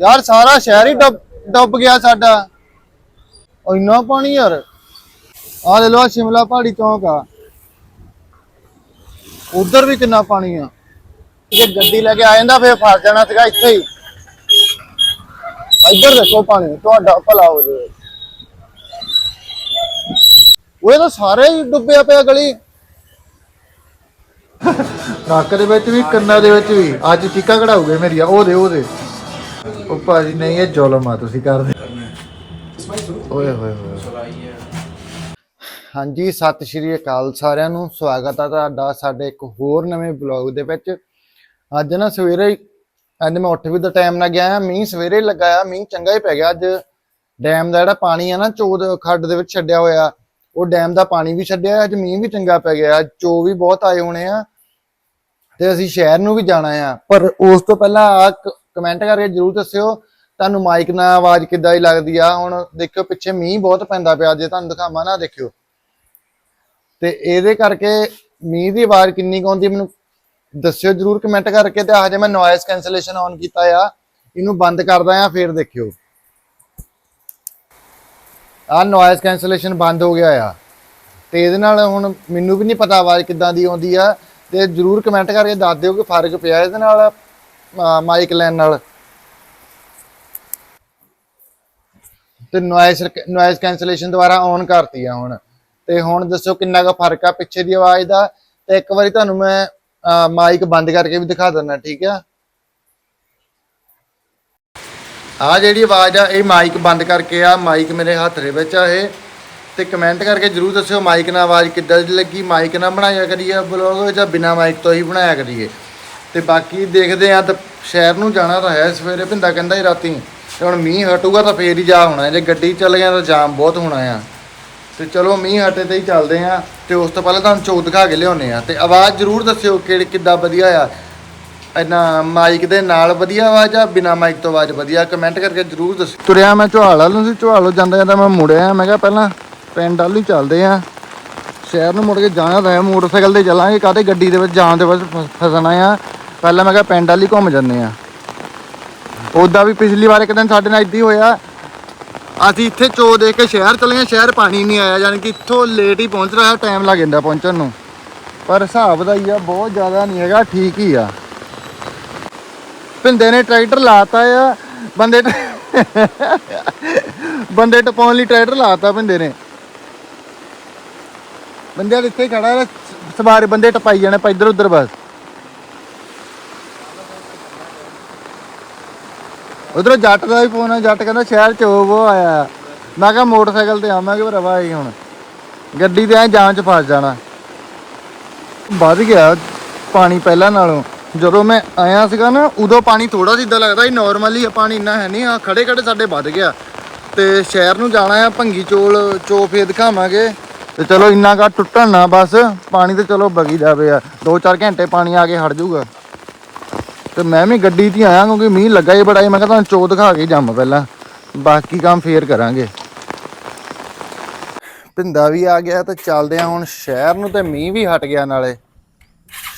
ਯਾਰ ਸਾਰਾ ਸ਼ਹਿਰ ਹੀ ਡੁੱਬ ਡੁੱਬ ਗਿਆ ਸਾਡਾ। ਉਹ ਇੰਨਾ ਪਾਣੀ ਯਾਰ। ਆ ਲੈ ਲੋ ਸ਼ਿਮਲਾ ਪਹਾੜੀ ਚੌਂਕ ਆ। ਉਧਰ ਵੀ ਕਿੰਨਾ ਪਾਣੀ ਆ। ਜੇ ਗੱਡੀ ਲੈ ਕੇ ਆ ਜਾਂਦਾ, ਫੇਰ ਫਸ ਜਾਣਾ ਸੀਗਾ ਇੱਥੇ ਹੀ। ਇੱਧਰ ਦੇਖੋ ਪਾਣੀ, ਤੁਹਾਡਾ ਭਲਾ ਹੋ ਜਾਵੇ। ਉਹ ਤਾਂ ਸਾਰੇ ਹੀ ਡੁੱਬਿਆ ਪਿਆ ਗਲੀ। ਨੱਕ ਦੇ ਵਿੱਚ ਵੀ, ਕੰਨਾਂ ਦੇ ਵਿੱਚ ਵੀ। ਅੱਜ ਚੀਕਾਂ ਕਢਾਉਗੇ ਮੇਰੀਆਂ ਉਹਦੇ ਉਹਦੇ ਉਹ ਭਾਜੀ ਨਹੀਂ ਇਹ ਜ਼ੁਲਮ ਆ ਤੁਸੀਂ ਕਰਦੇ ਓਏ ਹੋਏ ਹੋਏ। ਹਾਂਜੀ ਸਤਿ ਸ਼੍ਰੀ ਅਕਾਲ ਸਾਰਿਆਂ ਨੂੰ। ਸਵਾਗਤ ਹੈ ਤੁਹਾਡਾ ਸਾਡੇ ਇੱਕ ਹੋਰ ਨਵੇਂ ਬਲੌਗ ਦੇ ਵਿੱਚ। ਅੱਜ ਨਾ ਸਵੇਰੇ ਅੱਜ ਮੈਂ ਉੱਠ ਵੀ ਦਾ ਟਾਈਮ ਨਾਲ ਗਿਆ ਆ। ਮੀਂਹ ਸਵੇਰੇ ਹੀ ਲੱਗਾ ਆ। ਮੀਂਹ ਚੰਗਾ ਹੀ ਪੈ ਗਿਆ। ਅੱਜ ਡੈਮ ਦਾ ਜਿਹੜਾ ਪਾਣੀ ਆ ਨਾ ਚੋਦ ਖੱਡ ਦੇ ਵਿੱਚ ਛੱਡਿਆ ਹੋਇਆ। ਉਹ ਡੈਮ ਦਾ ਪਾਣੀ ਵੀ ਛੱਡਿਆ ਅੱਜ ਮੀਂਹ ਵੀ ਚੰਗਾ ਪੈ ਗਿਆ। ਚੋ ਵੀ ਬਹੁਤ ਆਏ ਹੋਣੇ ਆ। ਤੇ ਅਸੀਂ ਸ਼ਹਿਰ ਨੂੰ ਵੀ ਜਾਣਾ ਆ। ਪਰ ਉਸ ਤੋਂ ਪਹਿਲਾਂ ਆ ਕਮੈਂਟ ਕਰਕੇ ਜਰੂਰ ਦੱਸਿਓ। ਤੁਹਾਨੂੰ ਮਾਈਕ ਨਾਲ ਆਵਾਜ਼ ਕਿੱਦਾਂ ਦੀ ਲੱਗਦੀ ਆ? ਹੁਣ ਦੇਖਿਓ, ਪਿੱਛੇ ਮੀਂਹ ਬਹੁਤ ਪੈਂਦਾ ਪਿਆ। ਜੇ ਤੁਹਾਨੂੰ ਦਿਖਾਵਾਂ ਨਾ, ਦੇਖਿਓ। ਤੇ ਇਹਦੇ ਕਰਕੇ ਮੀਂਹ ਦੀ ਆਵਾਜ਼ ਕਿੰਨੀ ਕੁ ਆਉਂਦੀ ਮੈਨੂੰ ਦੱਸਿਓ ਜਰੂਰ ਕਮੈਂਟ ਕਰਕੇ। ਤੇ ਆਹ ਜੇ ਮੈਂ ਨੋਇਸ ਕੈਂਸਲੇਸ਼ਨ ਔਨ ਕੀਤਾ ਆ, ਇਹਨੂੰ ਬੰਦ ਕਰਦਾ ਆ, ਫੇਰ ਦੇਖਿਓ। ਆ ਨੋਇਸ ਕੈਂਸਲੇਸ਼ਨ ਬੰਦ ਹੋ ਗਿਆ ਆ। ਤੇ ਇਹਦੇ ਨਾਲ ਹੁਣ ਮੈਨੂੰ ਵੀ ਨਹੀਂ ਪਤਾ ਆਵਾਜ਼ ਕਿੱਦਾਂ ਦੀ ਆਉਂਦੀ ਆ। ਤੇ ਜਰੂਰ ਕਮੈਂਟ ਕਰਕੇ ਦੱਸ ਦਿਓ ਕਿ ਫ਼ਰਕ ਪਿਆ ਇਹਦੇ ਨਾਲ। ਮਾਈਕ ਲੈਣ ਨਾਲ। ਤੇ ਨੋਇਸ ਨੋਇਸ ਕੈਂਸਲੇਸ਼ਨ ਦੁਬਾਰਾ ਔਨ ਕਰਤੀ ਆ ਹੁਣ। ਤੇ ਹੁਣ ਦੱਸੋ ਕਿੰਨਾ ਕੁ ਫ਼ਰਕ ਆ ਪਿੱਛੇ ਦੀ ਆਵਾਜ਼ ਦਾ? ਤੇ ਇੱਕ ਵਾਰੀ ਤੁਹਾਨੂੰ ਮੈਂ ਮਾਈਕ ਬੰਦ ਕਰਕੇ ਵੀ ਦਿਖਾ ਦਿੰਦਾ, ਠੀਕ ਆ? ਆ ਜਿਹੜੀ ਆਵਾਜ਼ ਆ, ਇਹ ਮਾਈਕ ਬੰਦ ਕਰਕੇ ਆ। ਮਾਈਕ ਮੇਰੇ ਹੱਥ ਦੇ ਵਿੱਚ ਆ ਇਹ। ਤੇ ਕਮੈਂਟ ਕਰਕੇ ਜਰੂਰ ਦੱਸਿਓ ਮਾਈਕ ਨਾਲ ਆਵਾਜ਼ ਕਿੱਦਾਂ ਦੀ ਲੱਗੀ। ਮਾਈਕ ਨਾਲ ਬਣਾਇਆ ਕਰੀਏ ਬਲੌਗ ਜਾਂ ਬਿਨਾ ਮਾਈਕ ਤੋਂ ਹੀ ਬਣਾਇਆ ਕਰੀਏ। ਤੇ ਬਾਕੀ ਦੇਖਦੇ ਆ ਤਾਂ ਸ਼ਹਿਰ ਨੂੰ ਜਾਣਾ ਤਾਂ ਹੈ ਸਵੇਰੇ ਭਿੰਦਾ ਕਹਿੰਦਾ ਹੀ ਰਾਤੀ। ਤੇ ਹੁਣ ਮੀਂਹ ਹਟੂਗਾ ਤਾਂ ਫੇਰ ਹੀ ਜਾ ਹੋਣਾ ਜੇ ਗੱਡੀ ਚੱਲ ਗਿਆ ਤਾਂ ਜਾਮ ਬਹੁਤ ਹੋਣਾ ਆ। ਤੇ ਚਲੋ ਮੀਂਹ ਹਟੇ ਤੇ ਹੀ ਚੱਲਦੇ ਆ ਤੇ ਉਸ ਤੋਂ ਪਹਿਲਾਂ ਤੁਹਾਨੂੰ ਚੋਕ ਦਿਖਾ ਕੇ ਲਿਆਉਨੇ ਆ ਤੇ ਆਵਾਜ਼ ਜਰੂਰ ਦੱਸਿਓ ਕਿਹੜੀ, ਕਿੱਦਾਂ ਵਧੀਆ ਆ। ਇਹਨਾਂ ਮਾਈਕ ਦੇ ਨਾਲ ਵਧੀਆ ਆਵਾਜ਼ ਆ, ਬਿਨਾ ਮਾਈਕ ਤੋਂ ਆਵਾਜ਼ ਵਧੀਆ? ਕਮੈਂਟ ਕਰਕੇ ਜਰੂਰ ਦੱਸਿਓ। ਤੁਰਿਆ ਮੈਂ ਝਵਾਲ ਵਾਲ ਨੂੰ ਸੀ ਝਵਾਲੋ ਜਾਂਦਾ ਜਾਂਦਾ ਮੈਂ ਮੁੜਿਆ ਮੈਂ ਕਿਹਾ ਪਹਿਲਾਂ ਪਿੰਡ ਵੱਲ ਨੂੰ ਚੱਲਦੇ ਆ ਸ਼ਹਿਰ ਨੂੰ ਮੁੜ ਕੇ ਜਾਣਾ ਤਾਂ ਹੈ, ਮੋਟਰਸਾਈਕਲ ਤੇ ਚੱਲਾਂਗੇ। ਕਾਹਦੇ ਗੱਡੀ ਦੇ ਵਿੱਚ ਜਾਣ ਦੇ ਵਿੱਚ ਫਸ- ਫਸਣਾ ਆ। ਪਹਿਲਾਂ ਮੈਂ ਕਿਹਾ ਪਿੰਡ ਵਾਲੀ ਘੁੰਮ ਜੰਨੇ ਆ ਉਦਾਂ ਵੀ ਪਿਛਲੀ ਵਾਰ ਇੱਕ ਦਿਨ ਸਾਡੇ ਨਾਲ ਇੱਦਾਂ ਹੀ ਹੋਇਆ। ਅਸੀਂ ਇੱਥੇ ਚੋ ਦੇਖ ਕੇ ਸ਼ਹਿਰ ਚਲੇ ਗਏ, ਸ਼ਹਿਰ ਪਾਣੀ ਨਹੀਂ ਆਇਆ, ਯਾਨੀ ਕਿ ਇੱਥੋਂ ਲੇਟ ਹੀ ਪਹੁੰਚ ਰਿਹਾ ਟਾਈਮ ਲੱਗ ਜਾਂਦਾ ਪਹੁੰਚਣ ਨੂੰ। ਪਰ ਹਿਸਾਬ ਦਾ ਹੀ ਆ, ਬਹੁਤ ਜ਼ਿਆਦਾ ਨਹੀਂ ਹੈਗਾ, ਠੀਕ ਹੀ ਆ। ਭਿੰਦੇ ਨੇ ਟਰੈਕਟਰ ਲਾਤਾ ਆ, ਬੰਦੇ ਬੰਦੇ ਟਪਾਉਣ ਲਈ ਟਰੈਕਟਰ ਲਾਤਾ ਭਿੰਦੇ ਨੇ। ਬੰਦੇ ਇੱਥੇ ਖੜਾ ਹੈ ਸਵਾਰ ਬੰਦੇ ਟਪਾਈ ਜਾਣੇ ਪਾ ਇੱਧਰ ਉੱਧਰ ਬਸ। ਉਧਰੋਂ ਜੱਟ ਦਾ ਵੀ ਫੋਨ ਆ, ਜੱਟ ਕਹਿੰਦਾ ਸ਼ਹਿਰ ਚ ਉਹ ਆਇਆ। ਮੈਂ ਕਿਹਾ ਮੋਟਰਸਾਈਕਲ ਤੇ ਆਵਾਂਗੇ ਪਰ ਰਵਾ ਹੁਣ। ਗੱਡੀ ਤੇ ਐ ਜਾਮ ਚ ਫਸ ਜਾਣਾ। ਵੱਧ ਗਿਆ ਪਾਣੀ ਪਹਿਲਾਂ ਨਾਲੋਂ। ਜਦੋਂ ਮੈਂ ਆਇਆ ਸੀਗਾ ਨਾ, ਉਦੋਂ ਪਾਣੀ ਥੋੜਾ ਜਿਹਾ ਲੱਗਦਾ ਸੀ ਨਾਰਮਲੀ ਪਾਣੀ ਇੰਨਾ ਹੈ ਨਹੀਂ ਆ ਖੜੇ ਖੜੇ ਸਾਡੇ ਵੱਧ ਗਿਆ। ਤੇ ਸ਼ਹਿਰ ਨੂੰ ਜਾਣਾ ਆ, ਭੰਗੀ ਚੋਲ ਚੋਫੇ ਦਿਖਾਵਾਂਗੇ। ਤੇ ਚਲੋ ਇੰਨਾ ਕਾ ਟੁੱਟਣ ਨਾ ਬਸ, ਪਾਣੀ ਤੇ ਚਲੋ ਬਗੀ ਜਾਵੇ ਆ। 2-4 ਘੰਟੇ ਪਾਣੀ ਆ ਕੇ ਹਟ ਜਾਊਗਾ। ਤੇ ਮੈਂ ਵੀ ਗੱਡੀ 'ਤੇ ਹੀ ਆਇਆ ਕਿਉਂਕਿ ਮੀਂਹ ਲੱਗਾ ਹੀ ਬੜਾ ਸੀ ਮੈਂ ਕਿਹਾ ਤੁਹਾਨੂੰ ਚੋ ਦਿਖਾ ਕੇ ਜਾਵਾਂ ਪਹਿਲਾਂ। ਬਾਕੀ ਕੰਮ ਫੇਰ ਕਰਾਂਗੇ। ਪਿੰਦਾ ਵੀ ਆ ਗਿਆ ਤੇ ਚੱਲਦੇ ਆ ਹੁਣ ਸ਼ਹਿਰ ਨੂੰ ਤੇ ਮੀਂਹ ਵੀ ਹਟ ਗਿਆ ਨਾਲੇ।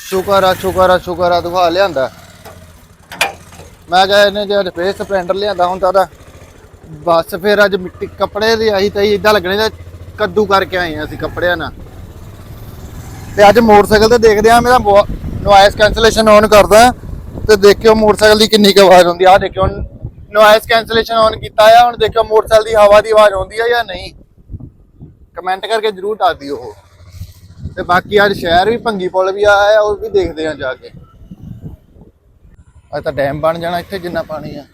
ਸ਼ੁਕਰ ਆ ਸ਼ੁਕਰ ਆ ਸ਼ੁਕਰ ਆ, ਦਿਖਾ ਲਿਆਂਦਾ। ਮੈਂ ਕਿਹਾ ਇਹਨੇ ਜੇ ਫੇਸ ਸਪਲੈਂਡਰ ਲਿਆਂਦਾ ਹੁਣ ਤਾਂ ਬਸ ਫੇਰ ਅੱਜ ਮਿੱਟੀ ਕੱਪੜੇ ਦੀ ਆਹੀ ਤਾਂ ਇਦਾਂ ਲੱਗਣੇ ਤੇ ਕੱਦੂ ਕਰਕੇ ਆਏ ਆ ਅਸੀਂ ਕੱਪੜਿਆਂ ਨਾਲ। ਤੇ ਅੱਜ ਮੋਟਰਸਾਈਕਲ ਤੇ ਦੇਖਦੇ ਆ ਮੇਰਾ ਨੋਇਸ ਕੈਂਸਲੇਸ਼ਨ ਔਨ ਕਰਦਾ। ਤੇ ਦੇਖਿਓ ਮੋਟਰਸਾਈਕਲ ਦੀ ਕਿੰਨੀ ਕੁ ਆਵਾਜ਼ ਆਉਂਦੀ ਆ। ਦੇਖਿਓ ਨੋਇਸ ਕੈਂਸਲੇਸ਼ਨ ਔਨ ਕੀਤਾ ਆ, ਹੁਣ ਦੇਖਿਓ ਮੋਟਰਸਾਈਕਲ ਦੀ ਹਵਾ ਦੀ ਆਵਾਜ਼ ਆਉਂਦੀ ਆ ਜਾਂ ਨਹੀਂ। ਕਮੈਂਟ ਕਰਕੇ ਜਰੂਰ ਦੱਸ ਦਿਓ ਉਹ। ਤੇ ਬਾਕੀ ਅੱਜ ਸ਼ਹਿਰ ਵੀ ਭੰਗੀ ਪੁਲ ਵੀ ਆਇਆ ਉਹ ਵੀ ਦੇਖਦੇ ਆ ਜਾ ਕੇ। ਅੱਜ ਤਾਂ ਡੈਮ ਬਣ ਜਾਣਾ ਇੱਥੇ ਜਿੰਨਾ ਪਾਣੀ ਆ।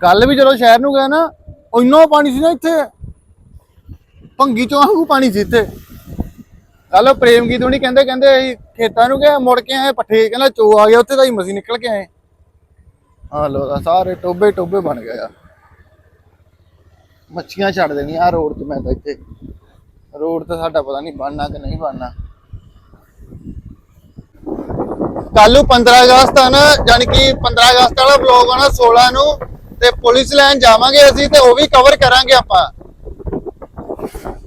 ਕੱਲ ਵੀ ਜਦੋਂ ਸ਼ਹਿਰ ਨੂੰ ਗਏ ਨਾ ਇੰਨਾ ਪਾਣੀ ਸੀ ਨਾ ਇੱਥੇ। ਭੰਗੀ ਚੋਂ ਵਾਂਗੂ ਪਾਣੀ ਸੀ ਇੱਥੇ। ਕੱਲ ਪ੍ਰੇਮ ਗੀਤ ਹੁਣੀ ਕਹਿੰਦੇ ਕਹਿੰਦੇ ਅਸੀਂ ਖੇਤਾਂ ਨੂੰ ਗਏ, ਮੁੜ ਕੇ ਆਏ ਪੱਠੇ, ਕਹਿੰਦਾ ਚੋ ਆ ਗਿਆ, ਉੱਥੇ ਤਾਂ ਹੀ ਮਸੀਂ ਨਿਕਲ ਕੇ ਆਏ। ਆ ਲੋ ਸਾਰੇ ਟੋਬੇ ਟੋਬੇ ਬਣ ਗਏ ਆ। ਮੱਛੀਆਂ ਛੱਡ ਦੇਣੀਆਂ ਆ ਰੋਡ ਤੇ ਮੈਂ ਤਾਂ ਇੱਥੇ। ਰੋਡ ਤੇ ਸਾਡਾ ਪਤਾ ਨਹੀਂ ਬਣਨਾ ਕਿ ਨਹੀਂ ਬਣਨਾ। ਕੱਲ ਨੂੰ 15 ਅਗਸਤ ਆ ਨਾ ਯਾਨੀ ਕਿ 15 ਅਗਸਤ ਵਾਲਾ ਵਲੌਗ ਆਣਾ 16 ਨੂੰ ਤੇ ਪੁਲਿਸ ਲਾਈਨ ਜਾਵਾਂਗੇ ਅਸੀਂ ਤੇ ਉਹ ਵੀ ਕਵਰ ਕਰਾਂਗੇ ਆਪਾਂ।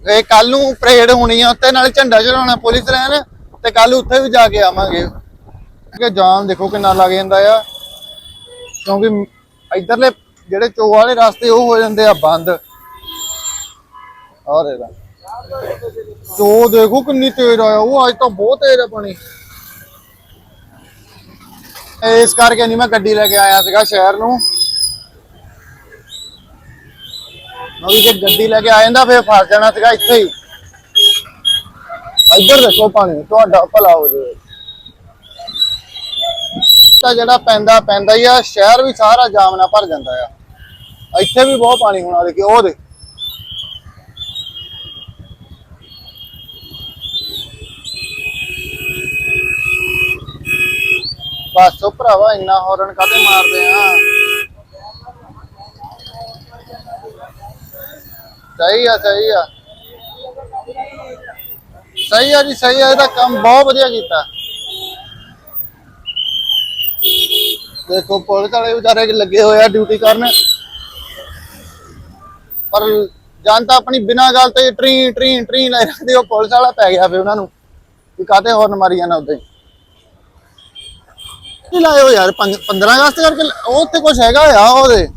ਇਹ ਕੱਲ ਨੂੰ ਪਰੇਡ ਹੋਣੀ ਆ ਉੱਤੇ ਨਾਲ ਝੰਡਾ ਚੜਾਉਣਾ ਪੁਲਿਸ ਲਾਈਨ ਤੇ ਕੱਲ ਉੱਥੇ ਵੀ ਜਾ ਕੇ ਆਵਾਂਗੇ। ਕਿ ਜਾਮ ਦੇਖੋ ਕਿੰਨਾ ਲੱਗ ਜਾਂਦਾ ਆ। ਕਿਉਂਕਿ ਇਧਰਲੇ ਜਿਹੜੇ ਚੋ ਵਾਲੇ ਰਸਤੇ, ਉਹ ਹੋ ਜਾਂਦੇ ਆ ਬੰਦ। ਆ ਦੇਖਦਾ ਚੋ ਦੇਖੋ ਕਿੰਨੀ ਤੇਜ਼ ਆਇਆ। ਉਹ ਅੱਜ ਤਾਂ ਬਹੁਤ ਤੇਜ਼ ਆ ਪਾਣੀ। ਇਸ ਕਰਕੇ ਨਹੀਂ ਮੈਂ ਗੱਡੀ ਲੈ ਕੇ ਆਇਆ ਸੀਗਾ ਸ਼ਹਿਰ ਨੂੰ। ਮੈਂ ਵੀ ਗੱਡੀ ਲੈ ਕੇ ਆ ਜਾਂਦਾ, ਫੇਰ ਫਸ ਜਾਣਾ ਸੀਗਾ ਇੱਥੇ ਹੀ। ਇੱਧਰ ਦੇਖੋ ਪਾਣੀ, ਤੁਹਾਡਾ ਭਲਾ ਹੋ ਜਾਵੇ। ਤਾਂ ਜਿਹੜਾ ਪੈਂਦਾ ਪੈਂਦਾ ਹੀ ਆ, ਸ਼ਹਿਰ ਵੀ ਸਾਰਾ ਜਾਮ ਨਾਲ ਭਰ ਜਾਂਦਾ ਆ। ਇੱਥੇ ਵੀ ਬਹੁਤ ਪਾਣੀ ਹੋਣਾ ਦੇਖੀ ਉਹ ਦੇ ਬਸ, ਉਹ ਭਰਾਵਾ, ਇੰਨਾ ਹੌਰਨ ਕਾਤੇ ਮਾਰਦੇ ਆ? ਸਹੀ ਆ ਸਹੀ ਆ। ਸਹੀ ਆ ਜੀ, ਸਹੀ ਆ, ਇਹਦਾ ਕੰਮ ਬਹੁਤ ਵਧੀਆ ਕੀਤਾ। ਦੇਖੋ, ਪੁਲਿਸ ਵਾਲੇ ਵਿਚਾਰੇ ਲੱਗੇ ਹੋਏ ਆ ਡਿਊਟੀ ਕਰਨ। ਪਰ ਜਨਤਾ ਆਪਣੀ ਬਿਨਾਂ ਗੱਲ ਤੇ ਟਰੀ ਟਰੀ ਟਰੀ ਲੈ ਰੱਖਦੀ ਉਹ ਪੁਲਿਸ ਵਾਲਾ ਪੈ ਗਿਆ ਫੇ ਉਹਨਾਂ ਨੂੰ ਕਿ ਕਾਤੇ ਹੌਰਨ ਮਾਰੀ ਜਾਣਾ ਉਦਾਂ ਹੀ ਕੀ ਲਾਏ ਹੋ ਯਾਰ 15 ਅਗਸਤ ਕਰਕੇ, ਉਹ ਉੱਥੇ ਕੁਝ ਹੈਗਾ ਆ ਉਹਦੇ।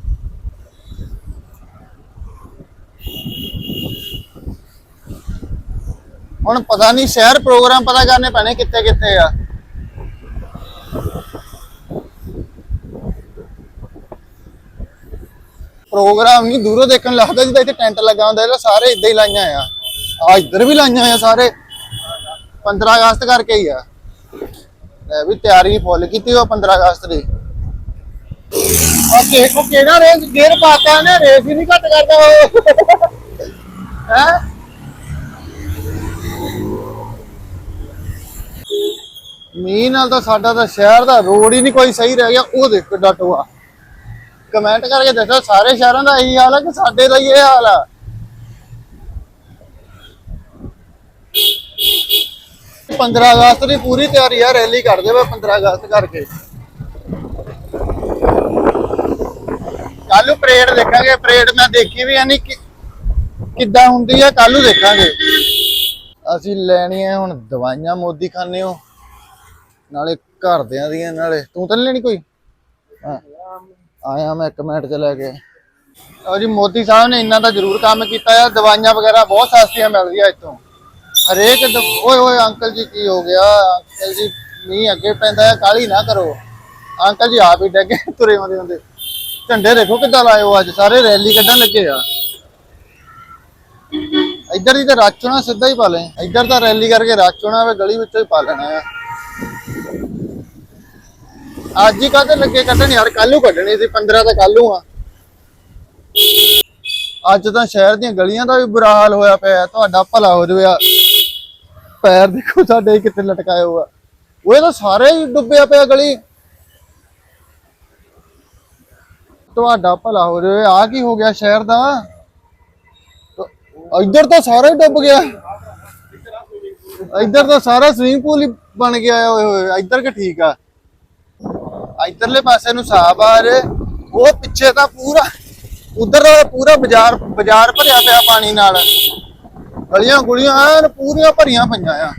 ਹੁਣ ਪਤਾ ਨਹੀਂ ਸ਼ਹਿਰ ਪ੍ਰੋਗਰਾਮ ਪਤਾ ਕਰਨੇ ਪੈਣੇ ਕਿੱਥੇ ਕਿੱਥੇ ਆ। ਪ੍ਰੋਗਰਾਮ ਨਹੀਂ, ਦੂਰੋਂ ਦੇਖਣ ਲੱਗਦਾ ਜਿੱਦਾਂ ਇੱਥੇ ਟੈਂਟ ਲੱਗਾ ਹੁੰਦਾ, ਇਹਦਾ ਸਾਰੇ ਇਦਾਂ ਹੀ ਲਾਈਆਂ ਆ। ਆ ਇੱਧਰ ਵੀ ਲਾਈਆਂ ਆ ਸਾਰੇ। 15 ਅਗਸਤ ਕਰਕੇ ਹੀ ਆ। ਲੈ ਵੀ ਤਿਆਰੀ ਫੁੱਲ ਕੀਤੀ ਉਹ 15 ਅਗਸਤ ਦੀ। ਆ ਦੇਖੋ ਕਿਹੜਾ ਰੇਸ ਗੇਅਰ ਪਾਤਾ ਨੇ ਰੇਸ ਹੀ ਨਹੀਂ ਘੱਟ ਕਰਦਾ ਉਹ। ਹੈ? ਮੀਂਹ ਨਾਲ ਤਾਂ ਸਾਡਾ ਤਾਂ ਸ਼ਹਿਰ ਦਾ ਰੋਡ ਹੀ ਨਹੀਂ ਕੋਈ ਸਹੀ ਰਹਿ ਗਿਆ, ਉਹ ਦੇਖ ਕਿੱਡਾ ਟੋਆ। ਕਮੈਂਟ ਕਰਕੇ ਦੱਸੋ, ਸਾਰੇ ਸ਼ਹਿਰਾਂ ਦਾ ਇਹੀ ਹਾਲ ਹੈ ਕਿ ਸਾਡੇ ਦਾ ਇਹ ਹਾਲ ਆ? ਪੰਦਰਾਂ ਅਗਸਤ ਦੀ ਪੂਰੀ ਤਿਆਰੀ ਆ ਰੈਲੀ ਕਰਦੇ ਵੇ 15 ਅਗਸਤ ਕਰਕੇ। ਕੱਲੂ ਪਰੇਡ ਦੇਖਾਂਗੇ ਪਰੇਡ ਮੈਂ ਦੇਖੀ ਵੀ ਨਹੀਂ ਕਿੱਦਾਂ ਹੁੰਦੀ ਆ ਕੱਲੂ ਦੇਖਾਂਗੇ। ਅਸੀਂ ਲੈਣੀਆਂ ਹੁਣ ਦਵਾਈਆਂ ਮੋਦੀ ਖਾਨੇ ਹੋ ਨਾਲੇ ਘਰਦਿਆਂ ਦੀਆਂ ਨਾਲੇ। ਤੂੰ ਤਾਂ ਨੀ ਲੈਣੀ ਕੋਈ? ਹਾਂ। ਆਇਆ ਮੈਂ ਇੱਕ ਮਿੰਟ ਚ ਲੈ ਕੇ। ਉਹ ਜੀ, ਮੋਦੀ ਸਾਹਿਬ ਨੇ ਇੰਨਾ ਤਾਂ ਜ਼ਰੂਰ ਕੰਮ ਕੀਤਾ ਆ। ਦਵਾਈਆਂ ਵਗੈਰਾ ਬਹੁਤ ਸਸਤੀਆਂ ਮਿਲਦੀਆਂ ਇੱਥੋਂ। ਹਰੇਕ ਦ- ਓਏ ਓਏ, ਅੰਕਲ ਜੀ ਕੀ ਹੋ ਗਿਆ? ਅੰਕਲ ਜੀ, ਮੀਂਹ ਅੱਗੇ ਪੈਂਦਾ ਹੈ ਕਾਲੀ ਨਾ ਕਰੋ। ਅੰਕਲ ਜੀ ਆਪ ਹੀ ਡੱਗੇ ਤੁਰੇ ਆਉਂਦੇ ਹੁੰਦੇ ਝੰਡੇ ਦੇਖੋ ਕਿੱਦਾਂ ਲਾਏ ਹੋ ਅੱਜ। ਸਾਰੇ ਰੈਲੀ ਕੱਢਣ ਲੱਗੇ ਆ। ਇੱਧਰ ਦੀ ਤਾਂ ਰਾਚੋਣਾ ਸਿੱਧਾ ਹੀ ਪਾ ਲੈ। ਇੱਧਰ ਤਾਂ ਰੈਲੀ ਕਰਕੇ ਰਾਚੋਣਾ ਵੇ ਗਲੀ ਵਿੱਚੋਂ ਹੀ ਪਾ ਲੈਣਾ ਆ। ਅੱਜ ਹੀ ਕਾਹਦੇ ਲੱਗੇ ਕੱਢਣ ਯਾਰ ਕੱਲ ਨੂੰ ਕੱਢਣੀ ਸੀ 15 ਤਾਂ ਕੱਲ ਨੂੰ ਆ। ਅੱਜ ਤਾਂ ਸ਼ਹਿਰ ਦੀਆਂ ਗਲੀਆਂ ਦਾ ਵੀ ਬੁਰਾ ਹਾਲ ਹੋਇਆ ਪਿਆ, ਤੁਹਾਡਾ ਭਲਾ ਹੋ ਜਾਵੇ ਪੈਰ ਦੇਖੋ ਸਾਡੇ ਕਿੱਥੇ ਲਟਕਾਏ ਹੋਆ ਉਹ ਤਾਂ ਸਾਰੇ ਹੀ ਡੁੱਬਿਆ ਪਿਆ ਗਲੀ। ਤੁਹਾਡਾ ਭਲਾ ਹੋ ਜਾਵੇ ਆ ਕੀ ਹੋ ਗਿਆ ਸ਼ਹਿਰ ਦਾ? ਇੱਧਰ ਤਾਂ ਸਾਰਾ ਹੀ ਡੁੱਬ ਗਿਆ। ਇੱਧਰ ਤਾਂ ਸਾਰਾ ਸਵਿਮਿੰਗ ਪੂਲ ਹੀ ਬਣ ਗਿਆ ਓਏ ਹੋਏ ਇੱਧਰ ਕਿ ਠੀਕ ਆ? ਇੱਧਰਲੇ ਪਾਸੇ ਨੂੰ ਸਾਹਬ ਆ ਰੇ ਉਹ ਪਿੱਛੇ ਤਾਂ ਪੂਰਾ, ਉਧਰ ਦਾ ਪੂਰਾ ਬਾਜ਼ਾਰ ਬਾਜ਼ਾਰ ਭਰਿਆ ਪਿਆ ਪਾਣੀ ਨਾਲ। ਗਲੀਆਂ ਗੁਲੀਆਂ ਐਨ ਪੂਰੀਆਂ ਭਰੀਆਂ ਪਈਆਂ ਆ।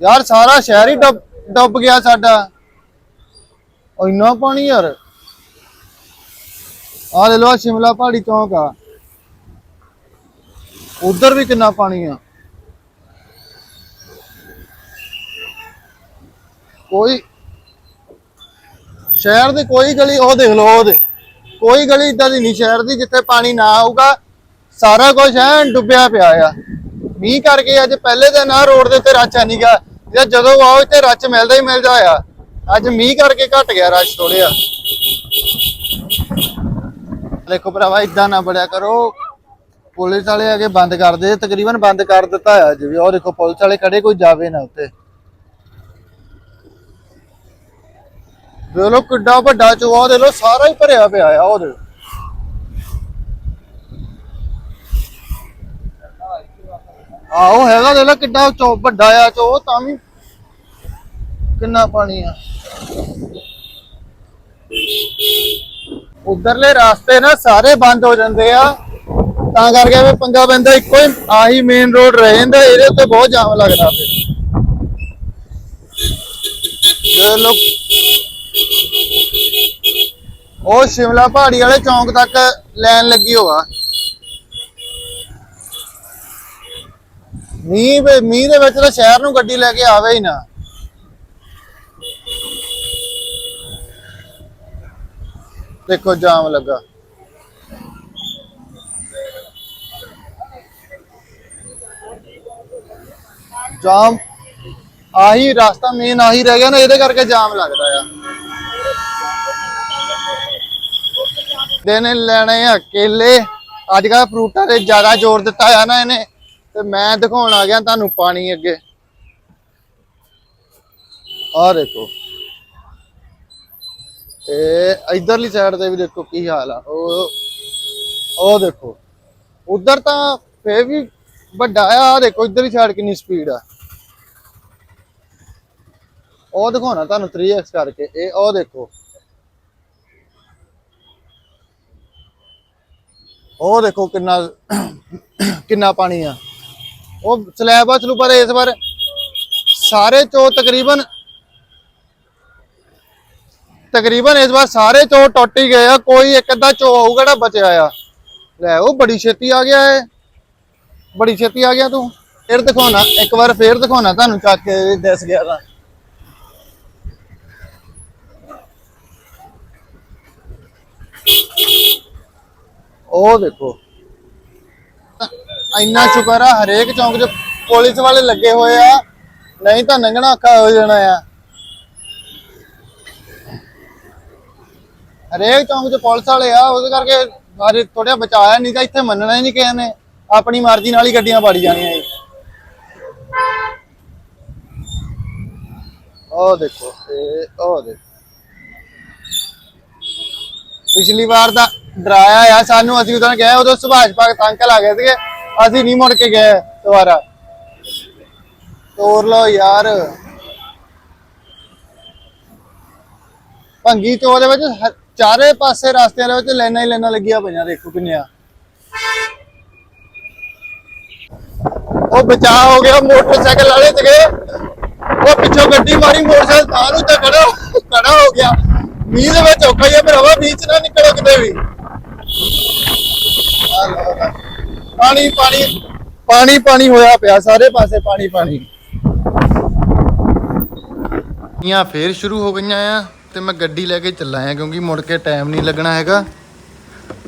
ਯਾਰ ਸਾਰਾ ਸ਼ਹਿਰ ਹੀ ਡੁੱਬ ਡੁੱਬ ਗਿਆ ਸਾਡਾ। ਉਹ ਇੰਨਾ ਪਾਣੀ ਯਾਰ। ਆ ਲੈ ਲੋ ਸ਼ਿਮਲਾ ਪਹਾੜੀ ਚੌਂਕ ਆ। ਉਧਰ ਵੀ ਕਿੰਨਾ ਪਾਣੀ ਆ। ਕੋਈ ਸ਼ਹਿਰ ਦੀ ਕੋਈ ਗਲੀ, ਉਹ ਦੇਖ ਲਓ ਉਹਦੇ ਕੋਈ ਗਲੀ ਇਦਾਂ ਦੀ ਨਹੀਂ ਸ਼ਹਿਰ ਦੀ, ਜਿੱਥੇ ਪਾਣੀ ਨਾ ਆਊਗਾ, ਸਾਰਾ ਕੁਝ ਐ ਡੁੱਬਿਆ ਪਿਆ ਆ। ਮੀਂਹ ਕਰਕੇ ਅੱਜ ਪਹਿਲੇ ਦਿਨ ਆ ਰੋਡ ਦੇ ਉੱਤੇ ਰੱਛ ਨਹੀਂਗਾ ਜੇ ਜਦੋਂ ਆਓ ਇੱਥੇ ਰੱਛ ਮਿਲਦਾ ਹੀ ਮਿਲਦਾ ਆ। ਅੱਜ ਮੀਂਹ ਕਰਕੇ ਘਟ ਗਿਆ ਰੱਛ ਥੋੜਿਆ ਦੇਖੋ ਭਰਾਵਾ, ਇਦਾਂ ਨਾ ਬੜਿਆ ਕਰੋ। ਪੁਲਿਸ ਵਾਲੇ ਆ ਬੰਦ ਕਰ ਦੇ, ਤਕਰੀਬਨ ਬੰਦ ਕਰ ਦਿੱਤਾ ਆ ਜਿਵੇਂ ਉਹ ਦੇਖੋ, ਪੁਲਿਸ ਵਾਲੇ ਖੜੇ ਕੋਈ ਜਾਵੇ ਨਾ ਉੱਤੇ। ਦੇਖ ਲੋ ਕਿੱਡਾ ਵੱਡਾ ਚੋਆ ਦੇ ਲੋ ਸਾਰਾ ਹੀ ਭਰਿਆ ਪਿਆ ਆ ਉਹ ਆਹੋ ਹੈਗਾ ਦੇ ਲੋ ਕਿੱਡਾ ਚੋ, ਵੱਡਾ ਆ ਚੋ ਤਾਂ ਵੀ ਕਿੰਨਾ ਪਾਣੀ ਆ। ਉਧਰਲੇ ਰਾਸਤੇ ਨਾ ਸਾਰੇ ਬੰਦ ਹੋ ਜਾਂਦੇ ਆ। ਤਾਂ ਕਰਕੇ ਵੀ ਪੰਗਾ ਪੈਂਦਾ, ਇੱਕੋ ਹੀ ਆਹੀ ਮੇਨ ਰੋਡ ਰਹਿ ਜਾਂਦਾ, ਇਹਦੇ ਉੱਤੇ ਬਹੁਤ ਜਾਮ ਲੱਗਦਾ ਫਿਰ। ਜੇ ਲੋਕ ਉਹ ਸ਼ਿਮਲਾ ਪਹਾੜੀ ਵਾਲੇ ਚੌਂਕ ਤੱਕ ਲਾਈਨ ਲੱਗੀ ਹੋਆ। ਮੀਂਹ ਵੇ- ਮੀਂਹ ਦੇ ਵਿੱਚ ਤਾਂ ਸ਼ਹਿਰ ਨੂੰ ਗੱਡੀ ਲੈ ਕੇ ਆਵੇ ਹੀ ਨਾ। ਦੇਖੋ, ਜਾਮ ਲੱਗਾ। ਜਾਮ ਆਹੀ ਰਸਤਾ ਮੇਨ ਆਹੀ ਰਹਿ ਗਿਆ ਨਾ, ਇਹਦੇ ਕਰਕੇ ਜਾਮ ਲੱਗਦਾ ਆ। ਦੇਣੇ ਲੈਣੇ ਆ ਕੇਲੇ। ਅੱਜ ਕੱਲ੍ਹ ਫਰੂਟਾਂ ਤੇ ਜ਼ਿਆਦਾ ਜ਼ੋਰ ਦਿੱਤਾ ਆ ਨਾ ਇਹਨੇ। ਤੇ ਮੈਂ ਦਿਖਾਉਣ ਆ ਗਿਆ ਤੁਹਾਨੂੰ ਪਾਣੀ ਅੱਗੇ। ਆਹ ਦੇਖੋ। ਇਹ ਇਧਰਲੀ ਸਾਈਡ ਤੇ ਵੀ ਦੇਖੋ ਕੀ ਹਾਲ ਆ। ਉਹ ਉਹ ਦੇਖੋ। ਉਧਰ ਤਾਂ ਫੇਰ ਵੀ ਵੱਡਾ ਆ, ਆਹ ਦੇਖੋ ਇਧਰਲੀ ਸਾਈਡ ਕਿੰਨੀ ਸਪੀਡ ਆ। ਉਹ ਦਿਖਾਉਣਾ ਤੁਹਾਨੂੰ 3x ਕਰਕੇ। ਇਹ, ਉਹ ਦੇਖੋ। ਉਹ ਦੇਖੋ ਕਿੰਨਾ ਕਿੰਨਾ ਪਾਣੀ ਆ। ਉਹ ਸਲੈਬ ਆ ਚਲੂ ਪਰ ਇਸ ਵਾਰ ਸਾਰੇ ਚੋ ਤਕਰੀਬਨ ਤਕਰੀਬਨ ਇਸ ਵਾਰ ਸਾਰੇ ਚੋ ਟੁੱਟ ਹੀ ਗਏ ਆ, ਕੋਈ ਇੱਕ ਅੱਧਾ ਚੋ ਹੋਊਗਾ ਜਿਹੜਾ ਬਚਿਆ ਆ। ਲੈ ਉਹ ਬੜੀ ਛੇਤੀ ਆ ਗਿਆ ਏ ਬੜੀ ਛੇਤੀ ਆ ਗਿਆ ਤੂੰ। ਫੇਰ ਦਿਖਾਉਣਾ, ਇੱਕ ਵਾਰ ਫੇਰ ਦਿਖਾਉਣਾ ਤੁਹਾਨੂੰ ਚੱਕ ਕੇ ਦੱਸ ਗਿਆ ਤਾਂ। ਉਹ ਦੇਖੋ। ਇੰਨਾ ਸ਼ੁਕਰ ਆ, ਹਰੇਕ ਚੌਂਕ 'ਚ ਪੁਲਿਸ ਵਾਲੇ ਲੱਗੇ ਹੋਏ ਆ। ਨਹੀਂ ਤਾਂ ਨੰਗਣਾ ਔਖਾ ਹੋ ਜਾਣਾ ਆ। ਹਰੇਕ ਚੌਂਕ 'ਚ ਪੁਲਿਸ ਵਾਲੇ ਆ, ਉਹਦੇ ਕਰਕੇ ਸਾਰੇ ਥੋੜਾ ਬਚਾਇਆ ਨਹੀਂ ਤਾਂ ਇੱਥੇ ਮੰਨਣਾ ਹੀ ਨਹੀਂ ਕਿਸੇ ਨੇ। ਆਪਣੀ ਮਰਜ਼ੀ ਨਾਲ ਹੀ ਗੱਡੀਆਂ ਪਾੜੀ ਜਾਣੀਆਂ ਜੀ। ਉਹ ਦੇਖੋ, ਇਹ ਉਹ ਦੇਖੋ। ਪਿਛਲੀ ਵਾਰ ਦਾ ਡਰਾਇਆ ਆ, ਸਾਨੂੰ ਅਸੀਂ ਉਦੋਂ ਗਏ, ਉਦੋਂ ਸੁਭਾਸ਼ ਭਗਤ ਅੰਕਲ ਆ ਗਏ ਸੀਗੇ, ਅਸੀਂ ਨਹੀਂ ਮੁੜ ਕੇ ਗਏ ਦੁਬਾਰਾ। ਤੋਰ ਲਓ ਯਾਰ। ਭੰਗੀ ਚੋ ਦੇ ਵਿੱਚ ਚਾਰੇ ਪਾਸੇ ਰਸਤਿਆਂ ਦੇ ਵਿੱਚ ਲਾਈਨਾਂ ਹੀ ਲਾਈਨਾਂ ਲੱਗੀਆਂ ਪਈਆਂ, ਦੇਖੋ ਕਿੰਨੀਆਂ। ਉਹ ਬਚਾਅ ਹੋ ਗਿਆ ਮੋਟਰਸਾਈਕਲ ਵਾਲੇ ਸੀਗੇ ਉਹ ਪਿੱਛੋਂ ਗੱਡੀ ਮਾਰੀ, ਮੋਟਰਸਾਈਕਲ ਤਾਂ ਨੂੰ ਤਾਂ ਖੜਾ ਖੜਾ ਹੋ ਗਿਆ। ਮੀਂਹ ਦੇ ਵਿੱਚ ਔਖਾ ਹੀ ਆ ਭਰਾਵਾ ਮੀਂਹ ਚ ਨਾ ਨਿਕਲੋ ਕਿਤੇ ਵੀ। ਪਾਣੀ ਪਾਣੀ ਪਾਣੀ ਪਾਣੀ ਹੋਇਆ ਪਿਆ, ਸਾਰੇ ਪਾਸੇ ਪਾਣੀ ਪਾਣੀ। ਆਂ ਫੇਰ ਸ਼ੁਰੂ ਹੋ ਗਈਆਂ ਆ ਤੇ ਮੈਂ ਗੱਡੀ ਲੈ ਕੇ ਚੱਲਾ ਆ ਕਿਉਂਕਿ ਮੁੜ ਕੇ ਟਾਈਮ ਨਹੀਂ ਲੱਗਣਾ ਹੈਗਾ।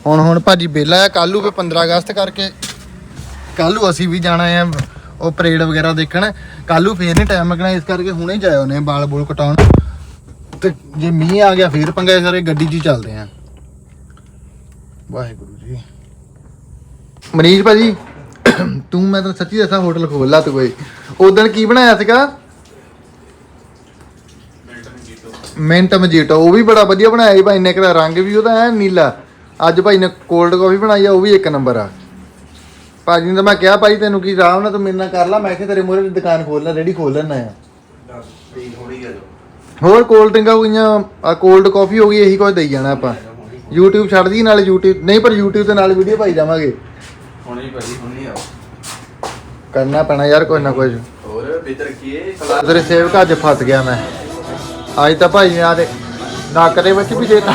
ਹੁਣ ਹੁਣ ਭਾਜੀ ਬੇਲਾ ਆ ਕੱਲੂ ਵੀ 15 ਅਗਸਤ ਕਰਕੇ। ਕੱਲੂ ਅਸੀਂ ਵੀ ਜਾਣਾ ਆ, ਉਹ ਪਰੇਡ ਵਗੈਰਾ ਦੇਖਣ। ਕੱਲੂ ਫੇਰ ਨਹੀਂ ਟਾਈਮ ਲੱਗਣਾ, ਇਸ ਕਰਕੇ ਹੁਣੇ ਜਾਇਓ ਉਹਨੇ ਬਾਲ ਬੋਲ ਕਟਾਉਣ। ਤੇ ਜੇ ਮੀਂਹ ਆ ਗਿਆ, ਫੇਰ ਪੰਗਾ ਸਾਰੇ ਗੱਡੀ 'ਚ ਹੀ ਚੱਲਦੇ ਆ। ਵਾਹਿਗੁਰੂ ਜੀ। ਮਨੀਸ਼ ਭਾਜੀ ਤੂੰ ਮੈਂ ਤਾਂ ਸੱਚੀ ਦੱਸਾਂ ਹੋਟਲ ਖੋਲ੍ਹਾ ਤੂੰ ਕੋਈ ਉਦੋਂ ਕੀ ਬਣਾਇਆ ਸੀਗਾ? ਮਿੰਟ ਮਜੀਟੋ ਉਹ ਵੀ ਬੜਾ ਵਧੀਆ ਬਣਾਇਆ ਸੀ ਭਾਈ ਨੇ ਕਿਹੜਾ ਰੰਗ ਵੀ ਉਹਦਾ ਐ ਨੀਲਾ। ਅੱਜ ਭਾਈ ਨੇ ਕੋਲਡ ਕਾਫੀ ਬਣਾਈ ਆ ਉਹ ਵੀ ਇੱਕ ਨੰਬਰ ਆ। ਭਾਜੀ ਨੇ ਤਾਂ ਮੈਂ ਕਿਹਾ ਭਾਈ ਤੈਨੂੰ ਕੀ ਰਾਮ ਨਾਲ ਤੂੰ ਮੇਰੇ ਨਾਲ ਕਰ ਲਾ ਮੈਂ ਕਿਹਾ ਤੇਰੇ ਮੂਹਰੇ ਦੁਕਾਨ ਖੋਲ ਲੈ ਰੇੜੀ ਖੋਲ ਲੈਣਾ ਆ। ਹੋਰ ਕੋਲਡ ਡਰਿੰਕਾਂ ਹੋ ਗਈਆਂ ਆ ਕੋਲਡ ਕਾਫੀ ਹੋ ਗਈ ਇਹੀ ਕੁਝ ਦੇਈ ਜਾਣਾ ਆਪਾਂ। YouTube ਛੱਡ ਦੀ ਨਾਲ YouTube ਨਹੀਂ ਪਰ YouTube ਤੇ ਨਾਲ ਵੀਡੀਓ ਪਾਈ ਜਾਵਾਂਗੇ। ਹੁਣੇ ਭਾਜੀ ਹੁਣੇ ਆਓ। ਕਰਨਾ ਪੈਣਾ ਯਾਰ ਕੋਈ ਨਾ ਕੁਝ ਹੋਰ ਬਿਹਤਰ ਕੀ ਹੈ? ਤੇਰੇ ਸੇਵਕ ਅੱਜ ਫਸ ਗਿਆ ਮੈਂ। ਅੱਜ ਤਾਂ ਭਾਈ ਨੇ ਆ ਦੇ ਨੱਕ ਦੇ ਵਿੱਚ ਵੀ ਦੇਤਾ।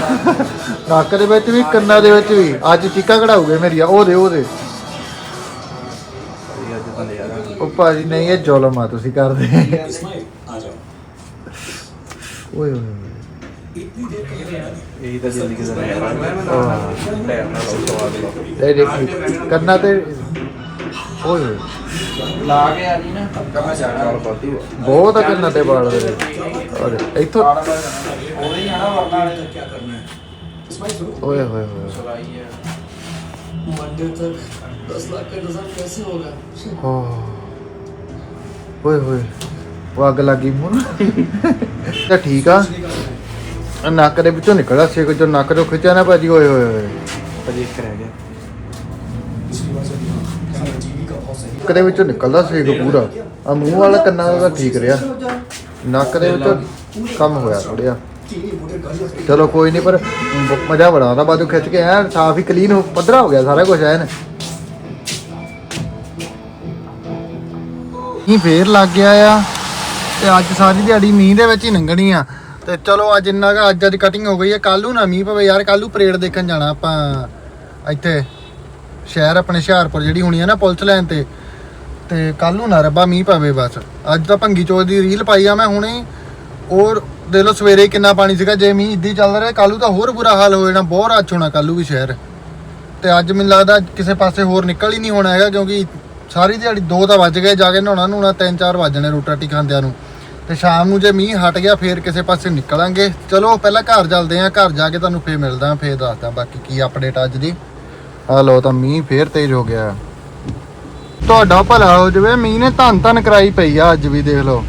ਨੱਕ ਦੇ ਵਿੱਚ ਵੀ ਕੰਨਾਂ ਦੇ ਵਿੱਚ ਵੀ। ਅੱਜ ਚੀਕਾਂ ਕਢਾਉਗੇ ਮੇਰੀਆਂ ਉਹ ਦੇ ਉਹ ਦੇ। ਅੱਜ ਤਾਂ ਯਾਰ ਉਹ ਭਾਜੀ ਨਹੀਂ ਇਹ ਜ਼ੁਲਮ ਆ ਤੁਸੀਂ ਕਰਦੇ। ਓਏ ਓਏ ਓਏ। ਇਹ ਤਾਂ ਇਹ ਦੇਖੀ ਕੰਨਾਂ ਤੇ ਓਏ ਓਏ ਲਾ ਕੇ ਆ ਜੀ ਨਾ ਪੱਕਾ ਮੈਂ ਜਾਣਾ ਬਾਤੀ ਬਹੁਤ ਆ ਕੰਨਾਂ ਤੇ ਵਾਲ ਦੇ ਔਰ ਇੱਥੋਂ ਉਹਦੇ ਹੀ ਆਣਾ ਵਰਨਾ ਵਾਲੇ ਕੀ ਕਰਨਾ ਹੈ ਓਏ ਹੋਏ ਹੋਏ ਚਲਾਈ ਹੈ मंडे तक दस लाख का रिजल्ट कैसे होगा ਹੋ ਓਏ ਹੋਏ ਉਹ ਅੱਗ ਲੱਗੀ ਮੂੰਹ ਨੂੰ। ਤਾਂ ਠੀਕ ਆ ਆਹ ਨੱਕ ਦੇ ਵਿੱਚੋਂ ਨਿਕਲਦਾ ਸਿੱਕ ਜੋ ਨੱਕ ਤੋਂ ਖਿੱਚਿਆ ਨਾ ਭਾਜੀ ਓਏ ਓਏ ਓਏ। ਭਾਜੀ ਇੱਕ ਰਹਿ ਗਿਆ। ਨੱਕ ਦੇ ਵਿੱਚੋਂ ਨਿਕਲਦਾ ਸੇਕ ਪੂਰਾ। ਆ ਮੂੰਹ ਵਾਲਾ ਕੰਨਾਂ ਦਾ ਠੀਕ ਰਿਹਾ। ਨੱਕ ਦੇ ਵਿੱਚ ਕੰਮ ਹੋਇਆ ਥੋੜਿਆ ਚਲੋ ਕੋਈ ਨਹੀਂ ਪਰ ਮਜ਼ਾ ਬੜਾ ਆਉਂਦਾ ਬਾਦੂ ਖਿੱਚ ਕੇ ਐ ਸਾਫ਼ ਹੀ ਕਲੀਨ ਹੋ ਪੱਧਰਾ ਹੋ ਗਿਆ ਸਾਰਾ ਕੁਝ ਐਨ। ਹੀ ਫੇਰ ਲੱਗ ਗਿਆ ਆ ਤੇ ਅੱਜ ਸਾਰੀ ਦਿਹਾੜੀ ਮੀਂਹ ਦੇ ਵਿੱਚ ਹੀ ਲੰਘਣੀ ਆ। ਤੇ ਚਲੋ ਅੱਜ ਇੰਨਾ ਕੁ ਅੱਜ ਅੱਜ ਕਟਿੰਗ ਹੋ ਗਈ ਹੈ। ਕੱਲ ਨੂੰ ਨਾ ਮੀਂਹ ਪਵੇ ਯਾਰ ਕੱਲ ਨੂੰ ਪਰੇਡ ਦੇਖਣ ਜਾਣਾ ਆਪਾਂ। ਇੱਥੇ ਸ਼ਹਿਰ ਆਪਣੇ ਹੁਸ਼ਿਆਰਪੁਰ ਜਿਹੜੀ ਹੋਣੀ ਹੈ ਨਾ ਪੁਲਿਸ ਲਾਈਨ ਤੇ। ਤੇ ਕੱਲ ਨੂੰ ਨਾ ਰੱਬਾ ਮੀਂਹ ਪਵੇ ਬਸ। ਅੱਜ ਤਾਂ ਭੰਗੀ ਚੋਰ ਦੀ ਰੀਲ ਪਾਈ ਆ ਮੈਂ ਹੁਣੇ। ਹੀ। ਔਰ ਦੇਖ ਲਓ ਸਵੇਰੇ ਕਿੰਨਾ ਪਾਣੀ ਸੀਗਾ, ਜੇ ਮੀਂਹ ਇੱਦੀ ਚੱਲ ਰਿਹਾ ਕੱਲ ਨੂੰ ਤਾਂ ਹੋਰ ਬੁਰਾ ਹਾਲ ਹੋ ਜਾਣਾ, ਬਹੁਤ ਰੱਛ ਹੋਣਾ ਕੱਲ ਵੀ ਸ਼ਹਿਰ। ਤੇ ਅੱਜ ਮੈਨੂੰ ਲੱਗਦਾ ਕਿਸੇ ਪਾਸੇ ਹੋਰ ਨਿਕਲ ਹੀ ਨਹੀਂ ਹੋਣਾ ਹੈਗਾ, ਕਿਉਂਕਿ ਸਾਰੀ ਦਿਹਾੜੀ ਦੋ ਤਾਂ ਵੱਜ ਗਏ, ਜਾ ਕੇ ਨਹਾਉਣਾ ਨਹਾਉਣਾ ਤਿੰਨ ਚਾਰ ਵੱਜਣੇ ਰੋਟੀ ਰਾਟੀ ਖਾਂਦਿਆਂ ਨੂੰ। ਤੇ ਸ਼ਾਮ ਨੂੰ ਜੇ ਮੀਂਹ ਹਟ ਗਿਆ, ਫੇਰ ਕਿਸੇ ਪਾਸੇ ਨਿਕਲਾਂਗੇ। ਚਲੋ, ਪਹਿਲਾਂ ਘਰ ਚੱਲਦੇ ਆਂ, ਘਰ ਜਾ ਕੇ ਤੁਹਾਨੂੰ ਫੇਰ ਮਿਲਦਾ ਫੇਰ ਦੱਸਦਾ ਬਾਕੀ ਕੀ ਅਪਡੇਟ ਅੱਜ ਦੀ। ਆ ਲੋ ਤਾਂ ਮੀਂਹ ਫੇਰ ਤੇਜ਼ ਹੋ ਗਿਆ। ਤੁਹਾਡਾ ਭਲਾ ਹੋ ਜਵੇ, ਮੀਂਹ ਨੇ ਧੰਨ ਧੰਨ ਕਰਾਈ ਪਈ ਆ ਅੱਜ ਵੀ, ਦੇਖ ਲਓ।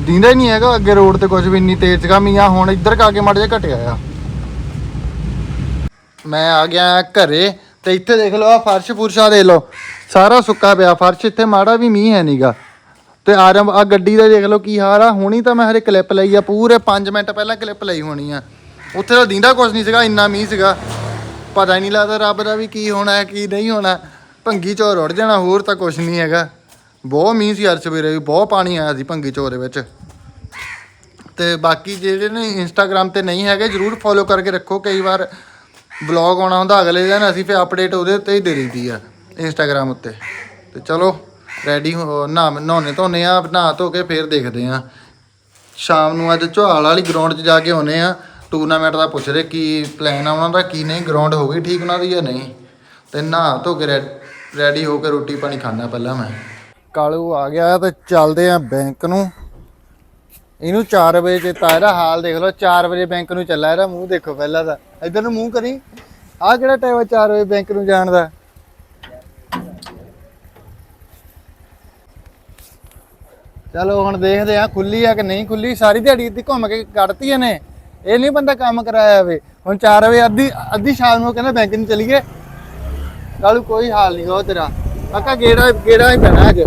ਦਿੰਦਾ ਹੀ ਨਹੀਂ ਹੈਗਾ, ਅੱਗੇ ਰੋਡ ਤੇ ਕੁਝ ਵੀ ਇੰਨੀ ਤੇਜ਼ ਸੀਗਾ, ਮੀਂਹ ਹੁਣ ਇੱਧਰ ਕਾ ਕੇ ਮੜ ਜਾ ਘਟਿਆ ਆ। ਮੈਂ ਆ ਗਿਆ ਘਰੇ, ਤੇ ਇੱਥੇ ਦੇਖ ਲਓ ਆ ਫਰਸ਼ ਫੁਰਸ਼ਾ ਦੇ ਲਓ। ਸਾਰਾ ਸੁੱਕਾ ਪਿਆ, ਫਰਸ਼ ਇੱਥੇ ਮਾੜਾ ਵੀ ਮੀਂਹ ਹੈ ਨਹੀਂਗਾ ਤੇ ਆਰਮ ਆ ਗੱਡੀ ਦਾ ਦੇਖ ਲਓ ਕੀ ਹਾਲ ਆ। ਹੁਣੀ ਤਾਂ ਮੈਂ ਹਰੇ ਕਲਿੱਪ ਲਈ ਆ, ਪੂਰੇ 5 ਮਿੰਟ ਪਹਿਲਾਂ ਕਲਿੱਪ ਲਈ ਹੋਣੀ ਆ। ਉੱਥੇ ਤਾਂ ਦਿੰਦਾ ਕੁਝ ਨਹੀਂ ਸੀਗਾ, ਇੰਨਾ ਮੀਂਹ ਸੀਗਾ। ਪਤਾ ਹੀ ਨਹੀਂ ਲੱਗਦਾ ਰੱਬ ਦਾ ਵੀ ਕੀ ਹੋਣਾ ਕੀ ਨਹੀਂ ਹੋਣਾ। ਭੰਗੀ ਚੋਰ ਰੁੜ ਜਾਣਾ, ਹੋਰ ਤਾਂ ਕੁਝ ਨਹੀਂ ਹੈਗਾ। ਬਹੁਤ ਮੀਂਹ ਸੀ ਅੱਜ ਸਵੇਰੇ ਵੀ, ਬਹੁਤ ਪਾਣੀ ਆਇਆ ਸੀ ਭੰਗੀ ਚੋਰ ਦੇ ਵਿੱਚ। ਤੇ ਬਾਕੀ ਜਿਹੜੇ ਨੇ ਇੰਸਟਾਗ੍ਰam ਤੇ ਨਹੀਂ ਹੈਗੇ, ਜਰੂਰ ਫੋਲੋ ਕਰਕੇ ਰੱਖੋ। ਕਈ ਵਾਰ ਬਲੌਗ ਆਉਣਾ ਹੁੰਦਾ, ਅਗਲੇ ਦਿਨ ਅਸੀਂ ਫਿਰ ਅਪਡੇਟ ਉਹਦੇ ਉੱਤੇ ਹੀ ਦੇ ਦਈਦੀ ਆ ਇੰਸਟਾਗ੍ਰam ਉੱਤੇ। ਤੇ ਚਲੋ ਰੈਡੀ ਹੋ ਨਾ ਨਹਾਉਣੇ ਧੋਨੇ ਆ, ਨਹਾ ਧੋ ਕੇ ਫੇਰ ਦੇਖਦੇ ਆ। ਸ਼ਾਮ ਨੂੰ ਅੱਜ ਝੋਹਾਲ ਵਾਲੀ ਗਰਾਊਂਡ 'ਚ ਜਾ ਕੇ ਆਉਨੇ ਆ। ਟੂਰਨਾਮੈਂਟ ਦਾ ਪੁੱਛਦੇ ਕੀ ਪਲਾਨ ਆ ਉਹਨਾਂ ਦਾ, ਕੀ ਨਹੀਂ ਗਰਾਊਂਡ ਹੋ ਗਈ ਠੀਕ ਉਹਨਾਂ ਦੀ ਜਾਂ ਨਹੀਂ? ਤੇ ਨਹਾ ਧੋ ਕੇ ਰੈਡੀ ਹੋ ਕੇ ਰੋਟੀ ਪਾਣੀ ਖਾਣਾ ਪਹਿਲਾਂ ਮੈਂ। ਕਾਲੂ ਆ ਗਿਆ ਤੇ ਚੱਲਦੇ ਆ ਬੈਂਕ ਨੂੰ। ਇਹਨੂੰ 4 ਵਜੇ ਚੇਤਾ ਇਹਦਾ ਹਾਲ ਦੇਖ ਲਓ 4 ਵਜੇ ਬੈਂਕ ਨੂੰ ਚੱਲਾ ਇਹਦਾ ਮੂੰਹ ਦੇਖੋ ਪਹਿਲਾਂ ਤਾਂ। ਇਧਰ ਨੂੰ ਮੂੰਹ ਕਰੀ। ਆਹ ਕਿਹੜਾ ਟਾਈਮ 4 ਵਜੇ ਬੈਂਕ ਨੂੰ ਜਾਣ ਦਾ? ਚਲੋ ਹੁਣ ਦੇਖਦੇ ਆ ਖੁੱਲੀ ਆ ਕਿ ਨਹੀਂ ਖੁੱਲੀ। ਸਾਰੀ ਦਿਹਾੜੀ ਇੱਥੇ ਘੁੰਮ ਕੇ ਕੱਢਤੀ ਇਹਨੇ ਇਹ ਨਹੀਂ ਬੰਦਾ ਕੰਮ ਕਰਾਇਆ ਵੇ ਹੁਣ 4 ਵਜੇ ਅੱਧੀ ਅੱਧੀ ਸ਼ਾਮ ਨੂੰ ਕਹਿੰਦਾ ਬੈਂਕ ਨੂੰ ਚਲੀਏ। ਕਾਲੂ ਕੋਈ ਹਾਲ ਨਹੀਂ ਹੋ ਤੇਰਾ। ਕਾਕਾ ਗੇੜਾ ਗੇੜਾ ਹੀ ਪੈਣਾ ਅੱਜ।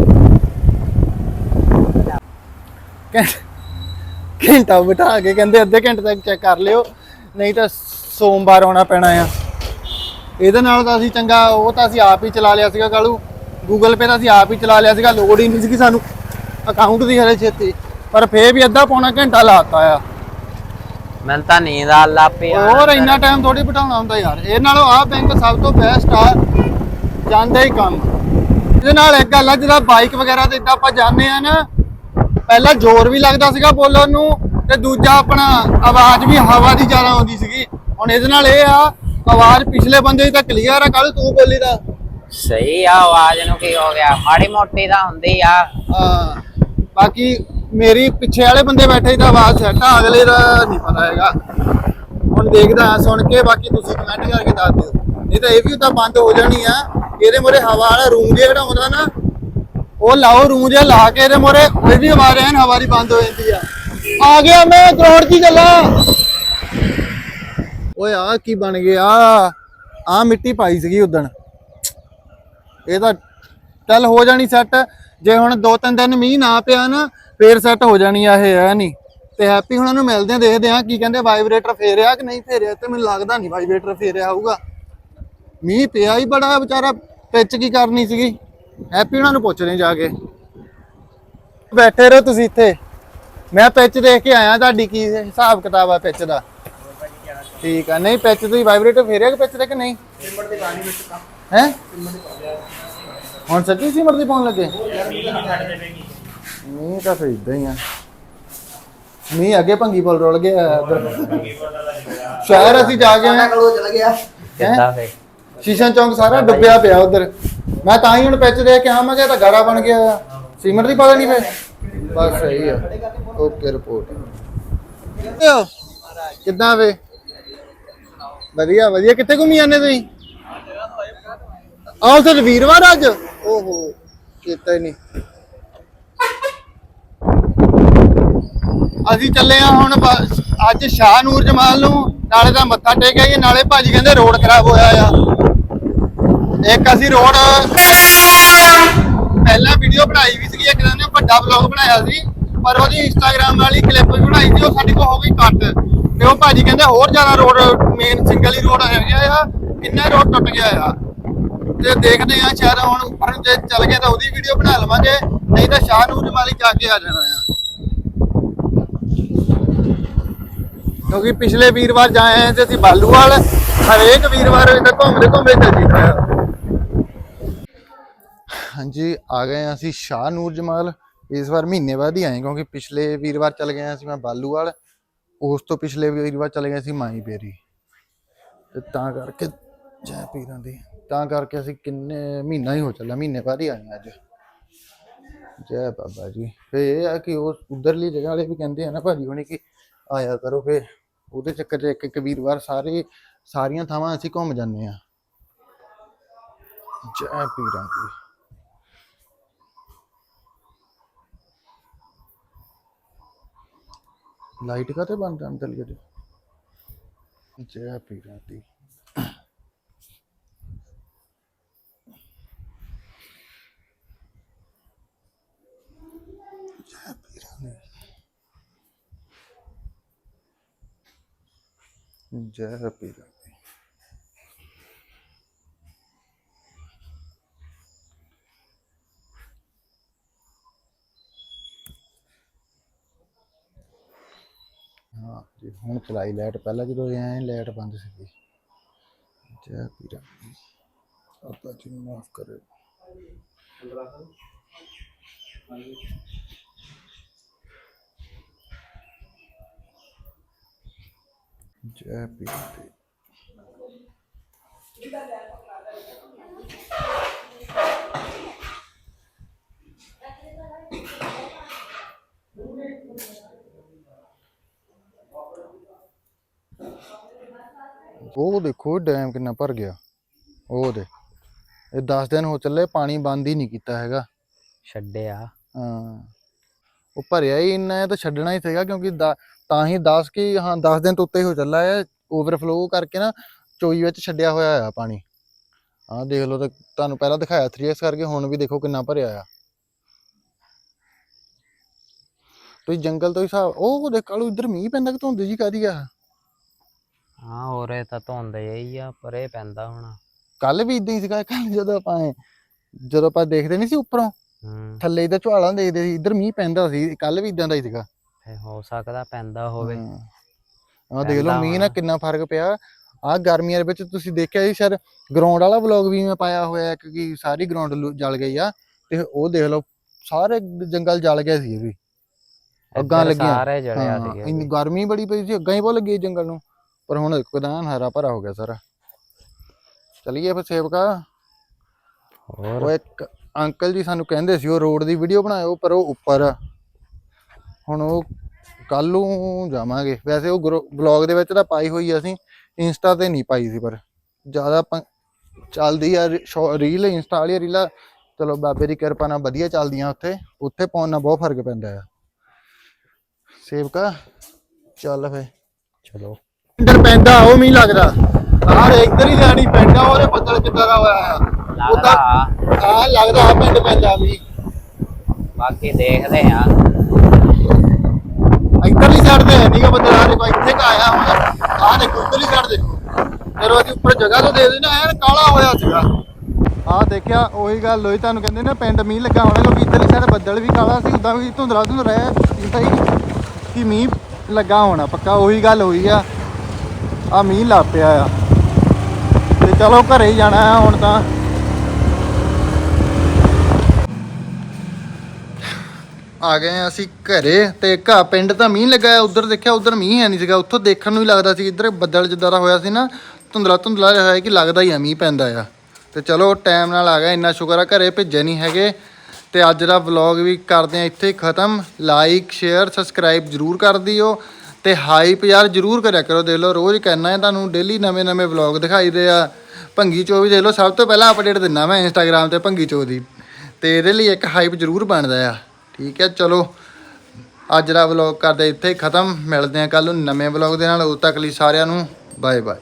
ਘੰਟਾ ਬਿਠਾ ਕੇ ਕਹਿੰਦੇ ਅੱਧੇ ਘੰਟੇ ਤੱਕ ਚੈੱਕ ਕਰ ਲਿਓ। ਨਹੀਂ ਤਾਂ ਸੋਮਵਾਰ ਆਉਣਾ ਪੈਣਾ ਆ। ਇਹਦੇ ਨਾਲ ਤਾਂ ਅਸੀਂ ਚੰਗਾ, ਉਹ ਤਾਂ ਅਸੀਂ ਆਪ ਹੀ ਚਲਾ ਲਿਆ ਸੀਗਾ ਕਾਲੂ। ਗੂਗਲ ਪੇ ਤਾਂ ਅਸੀਂ ਆਪ ਹੀ ਚਲਾ ਲਿਆ ਸੀਗਾ। ਲੋੜ ਹੀ ਨਹੀਂ ਸੀਗੀ ਸਾਨੂੰ। ਅਕਾਊਂਟ ਦੀ ਹਰੇ ਛੇਤੀ। ਪਰ ਫੇਰ ਵੀ ਅੱਧਾ ਪੌਣਾ ਘੰਟਾ ਲਾਤਾ ਆ। ਮੈਨੂੰ ਤਾਂ ਨੀਂਦ ਆ ਲੱਪੀ ਹੋਰ ਇੰਨਾ ਟਾਈਮ ਥੋੜੀ ਬਿਠਾਉਣਾ ਹੁੰਦਾ ਯਾਰ। ਇਹ ਨਾਲੋਂ ਆਹ ਬੈਂਕ ਸਭ ਤੋਂ ਬੈਸਟ ਆ ਜਾਂਦਾ ਹੀ ਕੰਮ। ਇਹਦੇ ਨਾਲ ਇੱਕ ਗੱਲ ਆ ਜਿਹੜਾ ਬਾਈਕ ਵਗੈਰਾ ਤੇ ਇਦਾਂ ਆਪਾਂ ਜਾਂਦੇ ਆ ਨਾ ਪਹਿਲਾਂ ਜ਼ੋਰ ਵੀ ਲੱਗਦਾ ਸੀਗਾ ਬੋਲਣ ਨੂੰ ਤੇ ਦੂਜਾ ਆਪਣਾ ਆਵਾਜ਼ ਵੀ ਹਵਾ ਦੀ ਜ਼ਿਆਦਾ ਆਉਂਦੀ ਸੀਗੀ। ਹੁਣ ਇਹਦੇ ਨਾਲ ਇਹ ਆ ਆਵਾਜ਼ ਪਿਛਲੇ ਬੰਦੇ ਦੀ ਤਾਂ ਕਲੀਅਰ ਆ ਕੱਲ ਤੂੰ ਬੋਲੀ ਦਾ ਸਹੀ ਆ ਆਵਾਜ਼ ਨੂੰ ਕੀ ਹੋ ਗਿਆ? ਮਾੜੀ ਮੋਟੀ ਤਾਂ ਹੁੰਦੀ ਆ। ਹਾਂ। ਬਾਕੀ ਮੇਰੀ ਪਿੱਛੇ ਵਾਲੇ ਬੰਦੇ ਬੈਠੇ ਤਾਂ ਆਵਾਜ਼ ਸੈੱਟ ਆ, ਅਗਲੇ ਦਾ ਨਹੀਂ ਪਤਾ ਹੈਗਾ। ਹੁਣ ਦੇਖਦਾ ਹਾਂ, ਸੁਣ ਕੇ ਬਾਕੀ ਤੁਸੀਂ ਕਮੈਂਟ ਕਰਕੇ ਦੱਸ ਦਿਓ। ਨਹੀਂ ਤਾਂ ਇਹ ਵੀ ਤਾਂ ਬੰਦ ਹੋ ਜਾਣੀ ਆ। ਇਹਦੇ ਮੋਰੇ ਹਵਾ ਵਾਲਾ ਰੂਮ ਜਿਹਾ ਜਿਹੜਾ ਹੁੰਦਾ ਨਾ, ਉਹ ਲਾਓ ਰੂਮ ਜਿਹਾ ਲਾ ਕੇ ਇਹਦੇ ਮੋਰੇ ਇਹਦੀ ਆਵਾਜ਼ ਐਨ ਹਵਾ ਬੰਦ ਹੋ ਜਾਂਦੀ ਆ। ਆ ਗਿਆ ਮੈਂ ਕਰੋੜ ਦੀ ਗੱਲਾਂ। ਓਏ ਆ ਕੀ ਬਣ ਗਿਆ ਆ ਮਿੱਟੀ ਪਾਈ ਸੀਗੀ ਉਦਣ। ਇਹ ਤਾਂ ਚੱਲ ਹੋ ਜਾਣੀ ਸੈੱਟ ਜੇ ਹੁਣ ਦੋ ਤਿੰਨ ਦਿਨ ਮੀਂਹ ਨਾ ਪਿਆ ਨਾ ਫੇਰ ਸੈੱਟ ਹੋ ਜਾਣੀ ਆ ਇਹ ਹੈ ਨਹੀਂ। ਤੇ ਹੈਪੀ ਹੁਣਾਂ ਨੂੰ ਮਿਲਦੇ ਆ ਦੇਖਦੇ ਆ ਕੀ ਕਹਿੰਦੇ ਵਾਈਬ੍ਰੇਟਰ ਫੇਰਿਆ ਕਿ ਨਹੀਂ ਫੇਰਿਆ ਤੇ ਮੈਨੂੰ ਲੱਗਦਾ ਨਹੀਂ ਵਾਈਬ੍ਰੇਟਰ ਫੇਰਿਆ ਹੋਊਗਾ। ਮੀਂਹ ਪਿਆ ਹੀ ਬੜਾ ਵਿਚਾਰਾ ਪਿੱਚ ਕੀ ਕਰਨੀ ਸੀਗੀ? ਹੈਪੀ ਹੁਣਾਂ ਨੂੰ ਪੁੱਛਦੇ ਜਾ ਕੇ। ਬੈਠੇ ਰਹੋ ਤੁਸੀਂ ਇੱਥੇ। ਮੈਂ ਪਿੱਚ ਦੇਖ ਕੇ ਆਇਆ ਤੁਹਾਡੀ ਕੀ ਹਿਸਾਬ ਕਿਤਾਬ ਆ ਪਿੱਚ ਦਾ? ਠੀਕ ਆ ਨਹੀਂ ਪਿੱਚ ਤੁਸੀਂ ਵਾਈਬ੍ਰੇਟਰ ਫੇਰਿਆ ਕਿ ਪਿੱਚ ਦੇ ਕਿ ਨਹੀਂ? ਹੈ? ਹੁਣ ਸੱਚੀ ਸਿਮਰ ਦੀ ਪਾਉਣ ਲੱਗੇ? ਮੀਂਹ ਤਾਂ ਫਿਰ ਇਦਾਂ ਹੀ ਆ। ਮੀਂਹ ਅੱਗੇ ਭੰਗੀ ਪੁਲ ਰੁਲ ਗਿਆ ਇੱਧਰ। ਸ਼ਹਿਰ ਅਸੀਂ ਜਾ ਕੇ ਆਏ। ਕਿੱਦਾਂ ਫੇ ਸ਼ੀਸ਼ਾ ਚੌਂਕ ਸਾਰਾ ਡੁੱਬਿਆ ਪਿਆ ਉਧਰ। ਮੈਂ ਤਾਂ ਹੀ ਹੁਣ ਪਿੱਚ ਦੇ ਕੇ ਆ ਮੈਂ ਕਿਹਾ ਇਹ ਤਾਂ ਗਾਰਾ ਬਣ ਗਿਆ। ਸੀਮੈਂਟ ਦੀ ਪਤਾ ਨਹੀਂ ਫੇ ਬਸ ਸਹੀ ਆ। ਓਕੇ ਰਿਪੋਰਟ ਕਿੱਦਾਂ ਵੇ? ਵਧੀਆ ਵਧੀਆ। ਕਿੱਥੇ ਘੁੰਮੀ ਜਾਂਦੇ ਤੁਸੀਂ? ਆਹ ਤੇ ਵੀਰਵਾਰ ਅੱਜ। ਓਹੋ, ਕੀਤਾ ਹੀ ਨਹੀਂ। ਅਸੀਂ ਚੱਲੇ ਆ ਹੁਣ ਬਸ, ਅੱਜ ਸ਼ਾਹ ਨੂਰ ਜਮਾਲ ਨੂੰ ਨਾਲੇ ਦਾ ਮੱਥਾ ਟੇਕਿਆ ਜੀ ਨਾਲੇ ਭਾਜੀ ਕਹਿੰਦੇ ਰੋਡ ਖਰਾਬ ਹੋਇਆ ਆ। ਇੱਕ ਅਸੀਂ ਰੋਡ, ਪਹਿਲਾਂ ਵੀਡੀਓ ਬਣਾਈ ਵੀ ਸੀਗੀ, ਇੱਕ ਦਿਨ ਨੇ ਵੱਡਾ ਵਲੌਗ ਬਣਾਇਆ ਸੀ, ਪਰ ਉਹਦੀ ਇੰਸਟਾਗ੍ਰam ਵਾਲੀ ਕਲਿੱਪ ਵੀ ਬਣਾਈ ਸੀ, ਉਹ ਸਾਡੇ ਕੋਲ ਹੋ ਗਈ ਕੱਟ। ਤੇ ਉਹ ਭਾਜੀ ਕਹਿੰਦੇ ਹੋਰ ਜ਼ਿਆਦਾ ਰੋਡ ਮੇਨ ਸਿੰਗਲ ਹੀ ਰੋਡ ਹੈਗਾ ਆ, ਕਿੰਨਾ ਰੋਡ ਟੁੱਟ ਗਿਆ ਆ। ਤੇ ਦੇਖਦੇ ਆ ਸ਼ਾਇਦ ਹੁਣ ਉੱਪਰ ਜੇ ਚੱਲ ਗਿਆ ਤਾਂ ਉਹਦੀ ਵੀਡੀਓ ਬਣਾ ਲਵਾਂਗੇ, ਨਹੀਂ ਤਾਂ ਸ਼ਾਹ ਨੂਰ ਜਮਾਲੀ ਜਾ ਕੇ ਆ ਜਾਣਾ ਆ। ਕਿਉਂਕਿ ਪਿਛਲੇ ਵੀਰਵਾਰ ਜਾਏ ਤੇ ਅਸੀਂ ਬਾਲੂਵਾਲ, ਹਰੇਕ ਵੀਰਵਾਰ ਇਹਦਾ ਘੁੰਮਦੇ ਘੁੰਮਦੇ ਚੱਲ ਜੀਦਾ ਹਾਂਜੀ, ਆ ਗਏ ਹਾਂ ਅਸੀਂ ਸ਼ਾਹ ਨੂਰ ਜਮਾਲ। ਇਸ ਵਾਰ ਮਹੀਨੇ ਬਾਅਦ ਹੀ ਆਏ ਕਿਉਂਕਿ ਪਿਛਲੇ ਵੀਰਵਾਰ ਚੱਲ ਗਏ ਸੀ ਮੈਂ ਬਾਲੂਵਾਲ, ਉਸ ਤੋਂ ਪਿਛਲੇ ਵੀਰਵਾਰ ਚਲੇ ਗਏ ਸੀ ਮਾਈ ਬੇਰੀ ਤੇ ਤਾਂ ਕਰਕੇ ਜੈ ਪੀਰਾਂ ਦੀ ਤਾਂ ਕਰਕੇ ਅਸੀਂ ਕਿੰਨੇ, ਮਹੀਨਾ ਹੀ ਹੋ ਚੱਲਿਆ, ਮਹੀਨੇ ਬਾਅਦ ਹੀ ਆਏ ਹਾਂ ਅੱਜ। ਜੈ ਬਾਬਾ ਜੀ। ਫੇ ਇਹ ਆ ਕਿ ਉਹ ਉਧਰਲੀ ਜਗ੍ਹਾ ਵਾਲੇ ਵੀ ਕਹਿੰਦੇ ਆ ਨਾ ਭਾਜੀ ਹੁਣੀ ਕਿ ਆਇਆ ਕਰੋ ਫੇ ਉਹਦੇ ਚੱਕਰ 'ਚ ਇੱਕ ਇੱਕ ਵੀਰਵਾਰ ਸਾਰੇ, ਸਾਰੀਆਂ ਥਾਵਾਂ ਅਸੀਂ ਘੁੰਮ ਜਾਂਦੇ ਆ ਜੈ ਪੀਰਾਂ ਦੀ। ਲਾਈਟ ਕਾਤੇ ਬੰਦ ਅੰਦਰ ਗਏ ਜੈ ਪੀਰਾਂ ਦੀ। ਜੈ ਪੀਰਾਂ ਹਾਂ ਜੀ, ਹੁਣ ਚਲਾਈ ਲਾਈਟ, ਪਹਿਲਾਂ ਜਦੋਂ ਆਏ, ਲਾਈਟ ਬੰਦ ਸੀਗੀ। ਜੈ ਪੀਰਾਂ ਅੱਲਾ ਜੀ ਮਾਫ ਕਰੇ। ਜੈ ਉਹ ਦੇਖੋ ਡੈਮ ਕਿੰਨਾ ਭਰ ਗਿਆ। ਉਹ ਦੇ ਇਹ 10 ਦਿਨ ਹੋ ਚੱਲੇ ਪਾਣੀ ਬੰਦ ਹੀ ਨਹੀਂ ਕੀਤਾ ਹੈਗਾ। ਛੱਡਿਆ। ਹਾਂ। ਉਹ ਭਰਿਆ ਹੀ ਇੰਨਾ ਹੈ ਤਾਂ ਛੱਡਣਾ ਹੀ ਸੀਗਾ ਕਿਉਂਕਿ ਤਾਂ ਹੀ 10 ਕੀ ਹਾਂ 10 ਦਿਨ ਤੋਂ ਉੱਤੇ ਹੀ ਚੱਲਾ ਹੈ ਓਵਰਫਲੋ ਕਰਕੇ ਨਾ ਚੋਈ ਵਿੱਚ ਛੱਡਿਆ ਹੋਇਆ ਆ ਪਾਣੀ। ਆਹ ਦੇਖ ਲਓ ਤਾਂ ਤੁਹਾਨੂੰ ਪਹਿਲਾਂ ਦਿਖਾਇਆ 3x ਕਰਕੇ ਹੁਣ ਵੀ ਦੇਖੋ ਕਿੰਨਾ ਭਰਿਆ ਆ। ਤੁਸੀਂ ਜੰਗਲ ਤੋਂ ਹੀ ਹਿਸਾਬ ਉਹ ਦੇਖ ਕਾਲੂ ਇੱਧਰ ਮੀਂਹ ਪੈਂਦਾ ਕਿ ਧੁੰਦ ਜੀ ਕਾਦੀ ਆ? ਹਾਂ ਹੋਰੇ ਤਾਂ ਧੁੰਦੇ ਹੀ ਆ ਪਰੇ ਪੈਂਦਾ ਹੁਣ। ਕੱਲ ਵੀ ਇਦਾਂ ਹੀ ਸੀਗਾ ਕੱਲ ਜਦੋਂ ਆਪਾਂ ਆਏ, ਜਦੋਂ ਆਪਾਂ ਦੇਖਦੇ ਨਹੀਂ ਸੀ ਉੱਪਰੋਂ ਹੂੰ। ਥੱਲੇ ਇਹਦਾ ਝਵਾਲਾਂ ਦੇਖਦੇ ਸੀ ਇੱਧਰ ਮੀਂਹ ਪੈਂਦਾ ਸੀ ਕੱਲ ਵੀ ਇਦਾਂ ਦਾ ਹੀ ਸੀਗਾ। ਫੇ ਹੋ ਸਕਦਾ ਪੈਂਦਾ ਹੋਵੇ। ਆ ਦੇਖ ਲਓ ਮੀਂਹ ਨਾਲ। ਕਿੰਨਾ ਫ਼ਰਕ ਪਿਆ। ਆ ਗਰਮੀਆਂ ਦੇ ਵਿੱਚ ਤੁਸੀਂ ਦੇਖਿਆ ਸੀ ਸ਼ਾਇਦ ਗਰਾਊਂਡ ਵਾਲਾ ਵਲੌਗ ਵੀ ਮੈਂ ਪਾਇਆ ਹੋਇਆ ਕਿਉਂਕਿ ਸਾਰੀ ਗਰਾਊਂਡ ਜਲ ਗਈ ਆ। ਤੇ ਉਹ ਦੇਖ ਲਓ ਸਾਰੇ ਜੰਗਲ ਜਲ ਗਏ ਸੀ ਇਹ ਵੀ। ਅੱਗਾਂ ਇੱਧਰ ਲੱਗੀਆਂ। ਸਾਰੇ ਜੜਿਆ ਹਾਂ, ਸੀਗੇ ਇੰਨੀ ਗਰਮੀ ਬੜੀ ਪਈ ਸੀ ਅੱਗਾਂ ਹੀ ਬਹੁਤ ਲੱਗੀ ਜੰਗਲ ਨੂੰ। ਪਰ ਹੁਣ ਇੱਕਦਮ ਹਰਾ ਭਰਾ ਹੋ ਗਿਆ ਸਾਰਾ। ਚਲਿਏ ਫਿਰ ਸੇਵਕਾ। ਹੋਰ? ਇੱਕ ਅੰਕਲ ਜੀ ਸਾਨੂੰ ਕਹਿੰਦੇ ਸੀ ਉਹ ਰੋਡ ਦੀ ਵੀਡੀਓ ਬਣਾਇਓ ਪਰ ਉਹ ਉੱਪਰ ਆ। ਹੁਣ ਉਹ ਕੱਲ ਨੂੰ ਜਾਵਾਂਗੇ। ਵੈਸੇ ਉਹ ਬਲੌਗ ਦੇ ਵਿੱਚ ਤਾਂ ਪਾਈ ਹੋਈ ਅਸੀਂ ਇੰਸਟਾ ਤੇ ਨਹੀਂ ਪਾਈ ਸੀ ਪਰ ਜ਼ਿਆਦਾ ਚੱਲਦੀ ਆ ਰੀਲ ਇੰਸਟਾ ਵਾਲੀ ਰੀਲਾਂ ਚਲੋ ਬਾਬੇ ਦੀ ਕਿਰਪਾ ਨਾਲ ਵਧੀਆ ਚੱਲਦੀਆਂ ਉੱਥੇ। ਉੱਥੇ ਪਾਉਣ ਨਾਲ ਬਹੁਤ ਫ਼ਰਕ ਪੈਂਦਾ ਆ। ਸੇਵਕਾ ਚੱਲ ਫੇ ਚਲੋ। ਇੱਧਰ ਪੈਂਦਾ ਉਹ ਮੀਂਹ ਲੱਗਦਾ। ਆਹ ਇੱਧਰ ਹੀ ਜਾਣੀ ਪੈਂਦਾ ਉਹਦੇ ਬੱਦਲ ਕਿੱਦਾਂ ਦਾ ਹੋਇਆ? ਆ ਲੱਗਦਾ ਆ ਲੱਗਦਾ ਆ ਪਿੰਡ ਪੈਂਦਾ ਮੀਂਹ ਬਾਕੀ ਦੇਖਦੇ ਆ। ਇੱਧਰਲੀ ਸਾਈਡ ਤੇ ਹੈ ਨਹੀਂਗਾ ਬੰਦਾ ਆ ਦੇਖੋ ਇੱਥੇ ਕਾ ਆਇਆ ਹੁਣ ਆ ਦੇਖੋ ਉੱਧਰਲੀ ਸਾਈਡ ਦੇਖੋ। ਫਿਰ ਉਹ ਉੱਪਰ ਜਗ੍ਹਾ ਤੋਂ ਦੇ ਦੇਣਾ ਐਨ ਕਾਲਾ ਹੋਇਆ ਸੀਗਾ। ਆ ਦੇਖਿਆ ਉਹੀ ਗੱਲ ਹੋਈ ਤੁਹਾਨੂੰ ਕਹਿੰਦੇ ਨਾ ਪਿੰਡ ਮੀਂਹ ਲੱਗਾ ਹੋਣਾ ਕਿਉਂਕਿ ਇੱਧਰਲੀ ਸਾਈਡ ਬੱਦਲ ਵੀ ਕਾਲਾ ਸੀ ਉਦਾਂ ਵੀ ਧੁੰਦਲਾ ਧੁੰਦ ਰਿਹਾ ਸਹੀ ਕਿ ਮੀਂਹ ਲੱਗਾ ਹੋਣਾ ਪੱਕਾ ਉਹੀ ਗੱਲ ਹੋਈ ਆ। ਆ ਮੀਂਹ ਲੱਗ ਪਿਆ ਆ। ਤੇ ਚਲੋ ਘਰੇ ਹੀ ਜਾਣਾ ਆ ਹੁਣ ਤਾਂ। ਆ ਗਏ ਹਾਂ ਅਸੀਂ ਘਰੇ ਤੇ ਘਾ ਪਿੰਡ ਤਾਂ ਮੀਂਹ ਲੱਗਾ ਉਧਰ ਦੇਖਿਆ, ਉਧਰ ਮੀਂਹ ਹੈ ਨਹੀਂ ਸੀਗਾ। ਉੱਥੋਂ ਦੇਖਣ ਨੂੰ ਹੀ ਲੱਗਦਾ ਸੀ ਇੱਧਰ ਬੱਦਲ ਜਿੱਦਾਂ ਦਾ ਹੋਇਆ ਸੀ ਨਾ, ਧੁੰਦਲਾ ਧੁੰਦਲਾ ਜਿਹਾ ਹੋਇਆ ਕਿ ਲੱਗਦਾ ਹੀ ਆ ਮੀਂਹ ਪੈਂਦਾ ਆ। ਤੇ ਚਲੋ ਟਾਈਮ ਨਾਲ ਆ ਗਿਆ ਇੰਨਾ ਸ਼ੁਕਰ ਆ, ਘਰੇ ਭੇਜੇ ਨਹੀਂ ਹੈਗੇ। ਤੇ ਅੱਜ ਦਾ ਵਲੌਗ ਵੀ ਕਰਦੇ ਆ ਇੱਥੇ ਖਤਮ। ਲਾਈਕ ਸ਼ੇਅਰ ਸਬਸਕ੍ਰਾਈਬ ਜਰੂਰ ਕਰ ਦਿਓ। ਤੇ ਹਾਈਪ ਯਾਰ ਜਰੂਰ ਕਰਿਆ ਕਰੋ, ਦੇਖ ਲਓ, ਰੋਜ਼ ਕਹਿਣਾ ਹੈ ਤੁਹਾਨੂੰ ਡੇਲੀ ਨਵੇਂ ਨਵੇਂ ਵਲੌਗ ਦਿਖਾਈਦੇ ਆ। ਭੰਗੀ ਚੋ ਵੀ ਦੇਖ ਲਓ, ਸਭ ਤੋਂ ਪਹਿਲਾਂ ਅਪਡੇਟ ਦਿੰਦਾ ਮੈਂ ਇੰਸਟਾਗ੍ਰam ਤੇ ਭੰਗੀ ਚੋ ਦੀ ਤੇ ਇਹਦੇ ਲਈ ਇੱਕ ਹਾਈਪ ਜਰੂਰ ਬਣਦਾ ਆ। ਠੀਕ ਹੈ, ਚਲੋ, ਅੱਜ ਦਾ ਵਲੌਗ ਕਰਦੇ ਇੱਥੇ ਖਤਮ। ਮਿਲਦੇ ਆ ਕੱਲ ਨੂੰ ਨਵੇਂ ਵਲੌਗ ਦੇ ਨਾਲ। ਉਦੋਂ ਤੱਕ ਲਈ ਸਾਰਿਆਂ ਨੂੰ ਬਾਏ ਬਾਏ